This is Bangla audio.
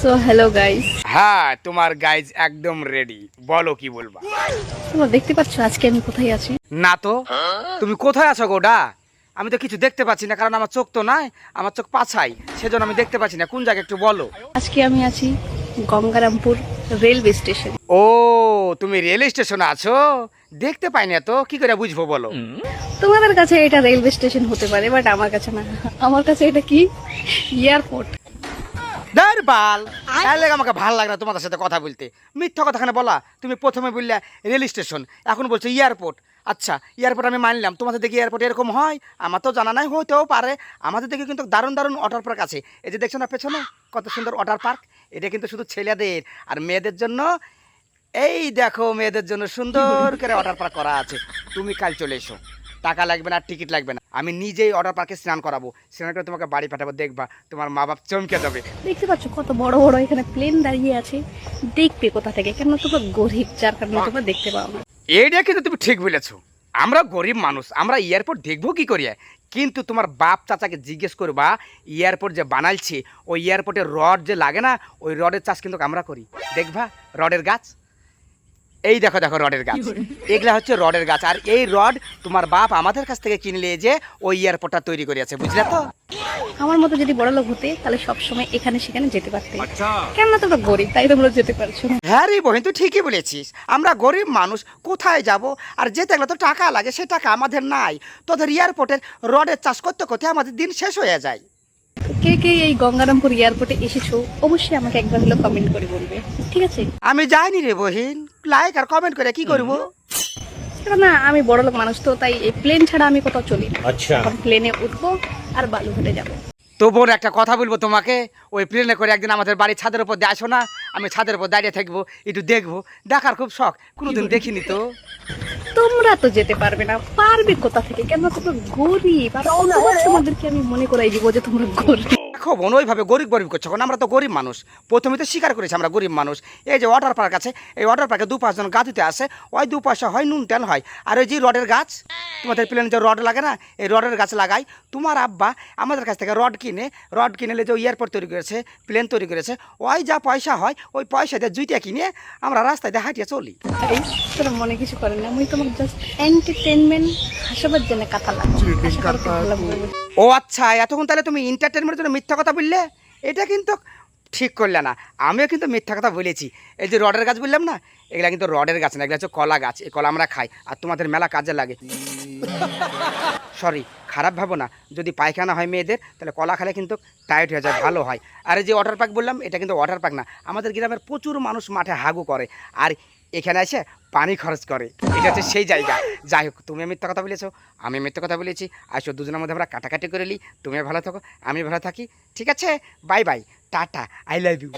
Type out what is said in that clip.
সো হ্যালো গাইস হ্যাঁ তোমার গাইজ একদম রেডি বলো কি বলবা? তোমরা দেখতে পাচ্ছ আজকে আমি কোথায় আছি? না তো। তুমি কোথায় আছো গোডা আমি তো কিছু দেখতে পাচ্ছি না কারণ আমার চোখ তো নাই আমার চোখ পাছাই। সেজন্য আমি দেখতে পাচ্ছি না। কোন জায়গায় একটু বলো। আজকে আমি আছি গঙ্গারামপুর রেলওয়ে স্টেশন ও তুমি রেল স্টেশনে আছো? দেখতে পাই না তো। কি করে বুঝব বলো? তোমাদের কাছে এটা রেলওয়ে স্টেশন হতে পারে বাট আমার কাছে না। আমার কাছে এটা কি? এয়ারপোর্ট দার বাল তাহলে আমাকে ভালো লাগে না তোমাদের সাথে কথা বলতে। মিথ্যা কথাখানে বলা। তুমি প্রথমে বললে রেল স্টেশন এখন বলছো এয়ারপোর্ট। আচ্ছা এয়ারপোর্ট আমি মানলাম। তোমাদের দেখি এয়ারপোর্ট এরকম হয়? আমার তো জানা নাই হতেও পারে। আমাদের দেখে কিন্তু দারুণ দারুণ ওয়াটার পার্ক আছে। এই যে দেখছ না পেছনে? কত সুন্দর ওয়াটার পার্ক। এটা কিন্তু শুধু ছেলেদের আর মেয়েদের জন্য। এই দেখো মেয়েদের জন্য সুন্দর করে ওয়াটার পার্ক করা আছে। তুমি কাল চলে এসো। টাকা লাগবে না টিকিট লাগবে না। আমি নিজেই ওয়াটার পার্কে স্নান করাবো। স্নান করে তোমাকে বাড়ি পাঠাবো দেখবা তোমার মা বাপ চমকে যাবে। দেখতে পাচ্ছ কত বড় বড় এখানে প্লেন দাঁড়িয়ে আছে। দেখবে কোথা থেকে কেন তোমরা গরিব যার কারণে তোমরা দেখতে পাও না। এইটা কিন্তু তুমি ঠিক বলেছ। আমরা গরিব মানুষ আমরা এয়ারপোর্ট দেখব কি করিয়া কিন্তু তোমার বাপ চাচাকে জিজ্ঞেস করবা এয়ারপোর্ট যে বানাইছে ওই এয়ারপোর্টের রড যে লাগে না ওই রডের চাষ কিন্তু আমরা করি। দেখবা রডের গাছ। এই দেখো দেখো রডের গাছ। এগুলা হচ্ছে রডের গাছ। আর এই রড তোমার বাপ আমাদের কাছ থেকে কিনলে যে ওই এয়ারপোর্টটা তৈরি করিয়াছে বুঝলে তো? আমার মতো যদি বড় লোক হতে তাহলে সবসময় এখানে সেখানে যেতে পারতে। কেননা তোমরা গরিব তাই তোমরা যেতে পারছ হ্যাঁ রে বহিন তুই ঠিকই বলেছিস। আমরা গরিব মানুষ কোথায় যাব? আর যেতে গেলে তো টাকা লাগে সে টাকা আমাদের নাই। তোদের এয়ারপোর্টের রডের চাষ করতে করতে আমাদের দিন শেষ হয়ে যায়। কে কে এই গঙ্গারামপুর এয়ারপোর্টে এসেছ অবশ্যই আমাকে একবার হলো কমেন্ট করে বলবে। ঠিক আছে? আমি যাইনি রে বহিন। লাইক আর কমেন্ট করে কি করব? না আমি বড় লোক মানুষ তো তাই এই প্লেন ছাড়া আমি কোথাও চলি আচ্ছা। প্লেনে উঠবো আর বালুঘাটে যাব। তো বোন একটা কথা বলব তোমাকে। ওই প্লেনে করে একদিন আমাদের বাড়ির ছাদের উপর দিয়ে আসো না আমি ছাদের উপর দাঁড়িয়ে থাকব একটু দেখব। দেখার খুব শখ কোনোদিন দেখিনি তো। তোমরা তো যেতে পারবে না পারবে কোথা থেকে? কেন তোমরা গরিব? আর তোমাদেরকে আমি মনে করাই দিব যে তোমরা গরিব। বোন ওইভাবে গরিব গরিব করছে। কারণ আমরা তো গরিব মানুষ। প্রথমে তো স্বীকার করেছি আমরা গরিব মানুষ। এই যে ওয়াটার পার্ক আছে, এই ওয়াটার পার্কে দু পাঁচজন গাদিতে আসে, ওই দু পয়সা হয়, নুন, তেল হয়। আর ওই যে রডের গাছ, তোমাদের প্লেনে যে রড লাগে না, এই রডের গাছ লাগাই। তোমার আব্বা আমাদের কাছ থেকে রড কিনে রড কিনে যে এয়ারপোর্ট তৈরি করেছে প্লেন তৈরি করেছে, ওই যা পয়সা হয়, ওই পয়সা দিয়ে জুইটা কিনে আমরা রাস্তায় দিয়ে হাঁটিয়ে চলি। মনে কিছু করেন না আমি তোমাকে জাস্ট এন্টারটেনমেন্ট হাসাবার জন্য কথা লাগবে। ও আচ্ছা এতক্ষণ তাহলে তুমি এন্টারটেনমেন্টের জন্য মিথ্যা কথা বললে? এটা কিন্তু ঠিক করলে না। আমিও কিন্তু মিথ্যা কথা বলেছি। এই যে রডের গাছ বললাম না এগুলা কিন্তু রডের গাছ না এগুলো হচ্ছে কলা গাছ। এই কলা আমরা খাই আর তোমাদের মেলা কাজে লাগে। সরি, খারাপ ভাবো না। যদি পায়খানা হয় মেয়েদের, তাহলে কলা খেলে কিন্তু টাইট হয়ে যায়, ভালো হয়। আর যে ওয়াটার পার্ক বললাম, এটা কিন্তু ওয়াটার পার্ক না। আমাদের গ্রামের প্রচুর মানুষ মাঠে হাগু করে, আর এখানে এসে পানি খরচ করে। এটা হচ্ছে সেই জায়গা। যাই হোক, তুমি মিথ্যা কথা বলেছ, আমি মিথ্যা কথা বলেছি। আসো, দুজনের মধ্যে আমরা কাটাকাটি করে নিই। তুমি ভালো থাকো, আমি ভালো থাকি। ঠিক আছে? Bye bye tata I love you